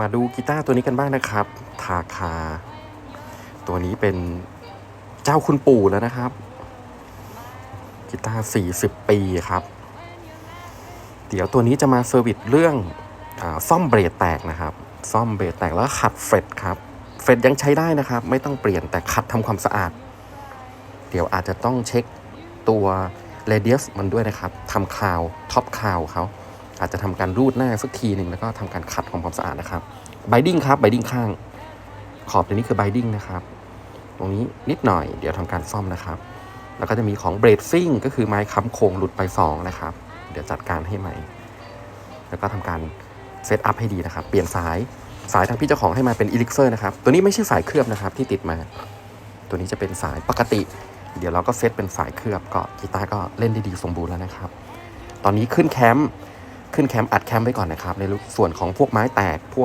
มาดูกีตาร์ตัวนี้กันบ้างนะครับทาคา ตัวนี้เป็นเจ้าคุณปู่แล้วนะครับ กีตาร์ 40 ปีครับ เดี๋ยวตัวนี้จะมาเซอร์วิสเรื่องอซ่อมเบรดแตกนะครับ ซ่อมเบรดแตกแล้วขัดเฟรดครับ เฟรดยังใช้ได้นะครับ ไม่ต้องเปลี่ยนแต่ขัดทำความสะอาด เดี๋ยวอาจจะต้องเช็คตัว radius มันด้วยนะครับทำคาวท็อปคาวเขา อาจจะทำการรูดหน้าสักทีหนึ่งแล้วก็ทำการขัดของความสะอาดนะครับไบดิ้งครับไบดิ้งข้าง ขอบตัวนี้คือไบดิ้งนะครับ ตรงนี้นิดหน่อยเดี๋ยวทำการซ่อมนะครับ แล้วก็จะมีของเบรดซิ่งก็คือไม้ค้ำโครงหลุดไป2นะครับ เดี๋ยวจัดการให้ใหม่ แล้วก็ทำการเซตอัพให้ดีนะครับ เปลี่ยนสายสายทางพี่เจ้าของให้มาเป็นอีลิกเซอร์นะครับ ตัวนี้ไม่ใช่สายเคลือบนะครับที่ติดมา ตัวนี้จะเป็นสายปกติ เดี๋ยวเราก็เซตเป็นสายเคลือบก็กีตาร์ก็เล่นได้ดีสมบูรณ์แล้วนะครับ ตอนนี้ขึ้นแคมป์ ขึ้นแคมป์อัดแคมป์ไว้ก่อนนะครับ ในส่วนของพวกไม้แตกพวก